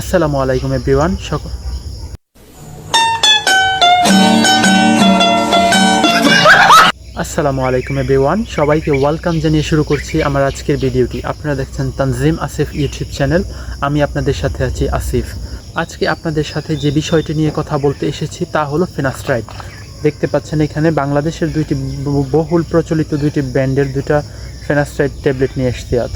আসসালামু আলাইকুম, এভরিওয়ান। সকল আসসালামু আলাইকুম, এভরিওয়ান। সবাইকে ওয়েলকাম জানিয়ে শুরু করছি আমার আজকের ভিডিওটি। আপনারা দেখছেন তানজিম আসিফ ইউটিউব চ্যানেল। আমি আপনাদের সাথে আছি আসিফ। আজকে আপনাদের সাথে যে বিষয়টি নিয়ে কথা বলতে এসেছি তা হলো ফিনাস্ট্রাইড। দেখতে পাচ্ছেন এখানে বাংলাদেশের দুইটি বহুল প্রচলিত দুইটি ব্র্যান্ডের দুইটা ফেনাস্ট্রাইড ট্যাবলেট নিয়ে এসেছি আজ।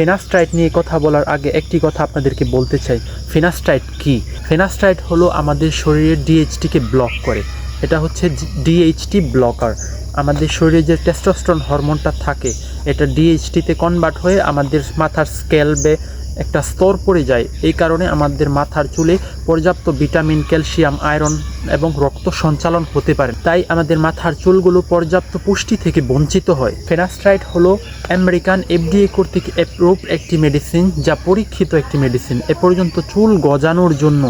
ফেনাস্ট্রাইড নিয়ে কথা বলার আগে একটি কথা আপনাদেরকে বলতে চাই। ফেনাস্ট্রাইট কি? ফেনাস্ট্রাইট হলো আমাদের শরীরের ডিএইচটিকে ব্লক করে। এটা হচ্ছে ডিএইচটি ব্লকার আমাদের শরীরে যে টেস্টোস্টেরন হরমোনটা থাকে, এটা ডিএইচটিতে কনভার্ট হয়ে আমাদের মাথার স্কেলবে একটা স্তর পড়ে যায়। এই কারণে আমাদের মাথার চুলে পর্যাপ্ত ভিটামিন, ক্যালসিয়াম, আয়রন এবং রক্ত সঞ্চালন হতে পারে। তাই আমাদের মাথার চুলগুলো পর্যাপ্ত পুষ্টি থেকে বঞ্চিত হয়। ফেনাস্ট্রাইড হলো আমেরিকান এফডিএ কর্তৃক অ্যাপ্রুভ একটি মেডিসিন যা পরীক্ষিত একটি মেডিসিন এ পর্যন্ত চুল গজানোর জন্য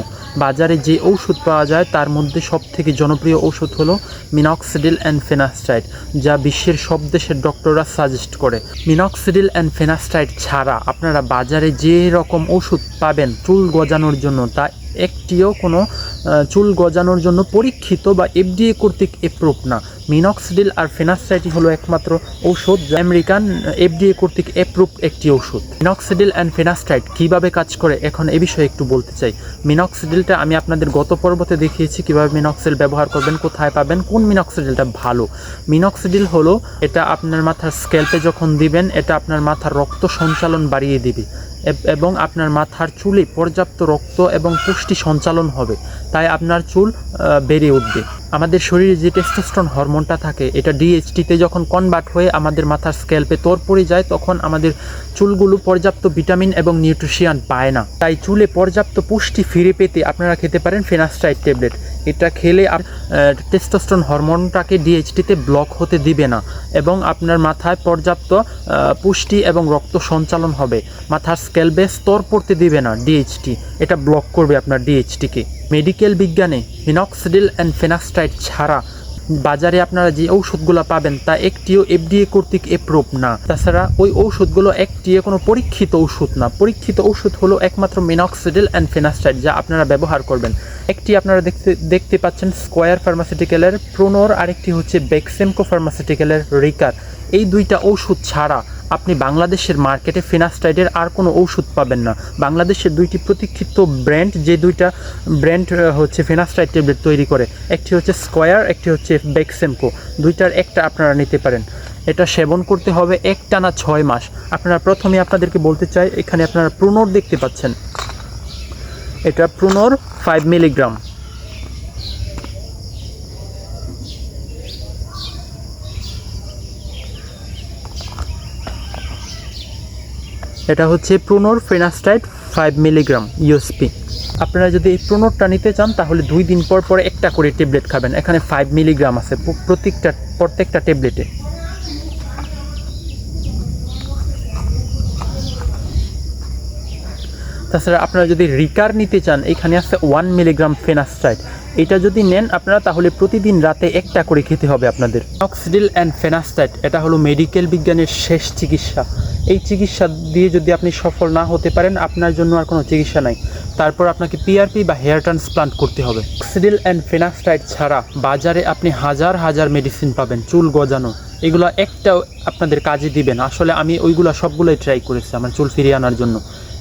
বাজারে যে ঔষধ পাওয়া যায়, তার মধ্যে সবথেকে জনপ্রিয় ঔষধ হলো মিনক্সিডিল অ্যান্ড ফেনাস্টাইড যা বিশ্বের সব দেশের ডক্টররা সাজেস্ট করে। মিনক্সিডিল অ্যান্ড ফেনাস্টাইড ছাড়া আপনারা বাজারে যে রকম ওষুধ পাবেন চুল গজানোর জন্য, তা একটিও কোনো চুল গজানোর জন্য পরীক্ষিত বা এফডিএ কর্তৃক এপ্রুভ না। মিনক্সিডিল আর ফেনাস্ট্রাইডই হলো একমাত্র ঔষধ যা আমেরিকান এফডিএ কর্তৃক অ্যাপ্রুভ একটি ঔষধ। মিনক্সিডিল অ্যান্ড ফেনাস্ট্রাইড কীভাবে কাজ করে এখন এ বিষয়ে একটু বলতে চাই। মিনক্সিডিলটা আমি আপনাদের গত পর্বতে দেখিয়েছি কীভাবে মিনক্সিল ব্যবহার করবেন, কোথায় পাবেন, কোন মিনক্সিডিলটা ভালো। মিনক্সিডিল হলো এটা আপনার মাথার স্ক্যাল্পে যখন দিবেন, এটা আপনার মাথার রক্ত সঞ্চালন বাড়িয়ে দিবে এবং আপনার মাথার চুলে পর্যাপ্ত রক্ত এবং পুষ্টি সঞ্চালন হবে। তাই আপনার চুল বেড়ে উঠবে। আমাদের শরীরে যে টেস্টোস্টন হরমোনটা থাকে, এটা ডিএইচটিতে যখন কনভার্ট হয়ে আমাদের মাথার স্ক্যাল্পে তোর পড়ে যায়, তখন আমাদের চুলগুলো পর্যাপ্ত ভিটামিন এবং নিউট্রিশিয়ান পায় না। তাই চুলে পর্যাপ্ত পুষ্টি ফিরে পেতে আপনারা খেতে পারেন ফেনাস্ট্রাইড ট্যাবলেট এটা খেলে টেস্টোস্টেরন হরমোনটাকে ডিএইচটিতে ব্লক হতে দিবে না এবং আপনার মাথায় পর্যাপ্ত পুষ্টি এবং রক্ত সঞ্চালন হবে। মাথার স্কেলবে স্তর পড়তে দিবে না ডিএইচটি এটা ব্লক করবে আপনার ডিএইচটিকে মেডিকেল বিজ্ঞানে মিনক্সিডিল অ্যান্ড ফেনাস্ট্রাইড ছাড়া বাজারে আপনারা যে ঔষধগুলো পাবেন তা একটিও এফডিএ কর্তৃক এপ্রুভ না। তাছাড়া ওই ঔষধগুলো একটিও কোনো পরীক্ষিত ঔষধ না। পরীক্ষিত ঔষধ হলো একমাত্র মিনক্সিডিল অ্যান্ড ফেনাস্ট্রাইড যা আপনারা ব্যবহার করবেন। একটি আপনারা দেখতে দেখতে পাচ্ছেন স্কোয়ার ফার্মাসিউটিক্যালের, প্রোনোর আরেকটি হচ্ছে বেক্সেমকো ফার্মাসিউটিক্যালের রিকার। এই দুইটা ঔষধ ছাড়া আপনি বাংলাদেশের মার্কেটে ফিনাস্টাইডের আর কোনো ঔষধ পাবেন না। বাংলাদেশের দুইটি প্রতীক্ষিত ব্র্যান্ড, যে দুইটা ব্র্যান্ড হচ্ছে ফিনাস্টাইড ট্যাবলেট তৈরি করে, একটি হচ্ছে স্কোয়ার, একটি হচ্ছে বেক্সেমকো। দুইটার একটা আপনারা নিতে পারেন। এটা সেবন করতে হবে এক টানা ছয় মাস। আপনারা প্রথমে আপনাদেরকে বলতে চাই, এখানে আপনারা প্রুনোর দেখতে পাচ্ছেন। এটা প্রুনোর ফাইভ মিলিগ্রাম এটা হচ্ছে প্রোনোর ফেনাস্টাইড ফাইভ মিলিগ্রাম ইউএসপি আপনারা যদি এই প্রোনোরটা নিতে চান, তাহলে দুই দিন পর পর একটা করে ট্যাবলেট খাবেন। এখানে ফাইভ মিলিগ্রাম আছে, প্রত্যেকটা প্রত্যেকটা ট্যাবলেটে। তাছাড়া আপনারা যদি রিকার নিতে চান, এখানে আছে ওয়ান মিলিগ্রাম ফেনাস্টাইড। এটা যদি নেন আপনারা, তাহলে প্রতিদিন রাতে একটা করে খেতে হবে আপনাদের। অক্সিডিল অ্যান্ড ফেনাস্টাইড এটা হলো মেডিকেল বিজ্ঞানের শেষ চিকিৎসা। এই চিকিৎসা দিয়ে যদি আপনি সফল না হতে পারেন, আপনার জন্য আর কোনো চিকিৎসা নাই। তারপর আপনাকে পিআরপি বা হেয়ার ট্রান্সপ্লান্ট করতে হবে। অক্সিডিল অ্যান্ড ফেনাস্টাইড ছাড়া বাজারে আপনি হাজার হাজার মেডিসিন পাবেন, চুল গজানো। এগুলো একটাও আপনাদের কাজে দিবেন আসলে আমি ওইগুলো সবগুলোই ট্রাই করেছি আমার চুল ফিরিয়ে আনার জন্য।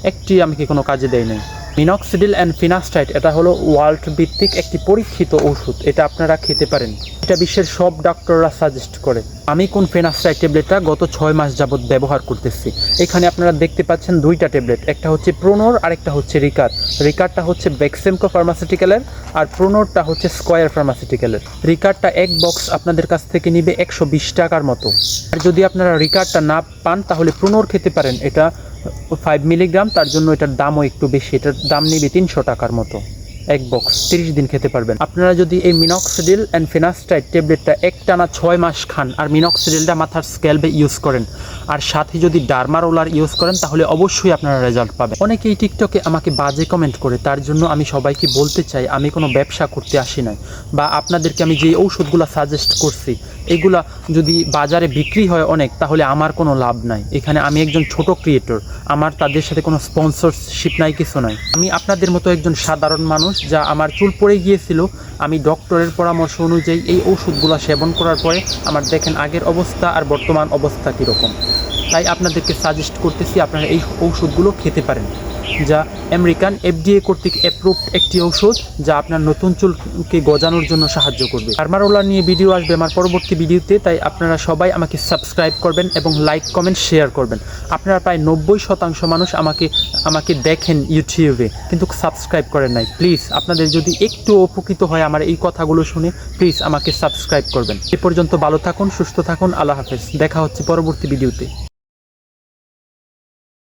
একটি আমাকে কোনো কাজে দেয় নাই। মিনক্সিডিল অ্যান্ড ফিনাস্টাইড এটা হলো ওয়ার্ল্ড ভিত্তিক একটি পরীক্ষিত ওষুধ, এটা আপনারা খেতে পারেন। এটা বিশ্বের সব ডাক্তাররা সাজেস্ট করে। আমি কোন ফেনাস্টাইড ট্যাবলেটটা গত ছয় মাস যাবত ব্যবহার করতেছি। এখানে আপনারা দেখতে পাচ্ছেন দুইটা ট্যাবলেট, একটা হচ্ছে প্রোনোর আর একটা হচ্ছে রিকার। রিকারটা হচ্ছে বেক্সেমকো ফার্মাসিউটিক্যালের আর প্রোনোরটা হচ্ছে স্কোয়ার ফার্মাসিউটিক্যালের। রিকারটা এক বক্স আপনাদের কাছ থেকে নিবে একশো বিশ টাকার মতো। আর যদি আপনারা রিকারটা না পান, তাহলে প্রোনোর খেতে পারেন। এটা ফাইভ মিলিগ্রাম তার জন্য এটার দামও একটু বেশি। এটার দাম নেবে তিনশো টাকার মতো। এক বক্স তিরিশ দিন খেতে পারবেন। আপনারা যদি এই মিনক্সিডিল অ্যান্ড ফিনাস্টাইড ট্যাবলেটটা এক টানা ছয় মাস খান, আর মিনক্সিডিলটা মাথার স্ক্যালবে ইউজ করেন, আর সাথে যদি ডার্মারোলার ইউজ করেন, তাহলে অবশ্যই আপনারা রেজাল্ট পাবেন। অনেকেই টিকটকে আমাকে বাজে কমেন্ট করে, তার জন্য আমি সবাইকে বলতে চাই, আমি কোনো ব্যবসা করতে আসি নাই, বা আপনাদেরকে আমি যে ঔষধগুলো সাজেস্ট করছি, এগুলা যদি বাজারে বিক্রি হয় অনেক, তাহলে আমার কোনো লাভ নাই। এখানে আমি একজন ছোট ক্রিয়েটর আমার তাদের সাথে কোনো স্পন্সরশিপ নাই, কিছু নাই। আমি আপনাদের মতো একজন সাধারণ মানুষ যা আমার চুল পড়ে গিয়েছিল, আমি ডক্টরের পরামর্শ অনুযায়ী এই ওষুধগুলো সেবন করার পরে আমার দেখেন আগের অবস্থা আর বর্তমান অবস্থা কীরকম। তাই আপনাদেরকে সাজেস্ট করতেছি আপনারা এই ওষুধগুলো খেতে পারেন। যা আমেরিকান এফডিএ কর্তৃক অ্যাপ্রুভড একটি ঔষধ যা আপনার নতুন চুলকে গজানোর জন্য সাহায্য করবে। আরমারোলা নিয়ে ভিডিও আসবে আমার পরবর্তী ভিডিওতে, তাই আপনারা সবাই আমাকে সাবস্ক্রাইব করবেন এবং লাইক কমেন্ট শেয়ার করবেন। আপনারা প্রায় নব্বই শতাংশ মানুষ আমাকে আমাকে দেখেন ইউটিউবে, কিন্তু সাবস্ক্রাইব করেন নাই। প্লিজ আপনাদের যদি একটু উপকৃত হয় আমার এই কথাগুলো শুনে প্লিজ আমাকে সাবস্ক্রাইব করবেন। এ পর্যন্ত ভালো থাকুন, সুস্থ থাকুন, আল্লাহ হাফেজ। দেখা হচ্ছে পরবর্তী ভিডিওতে।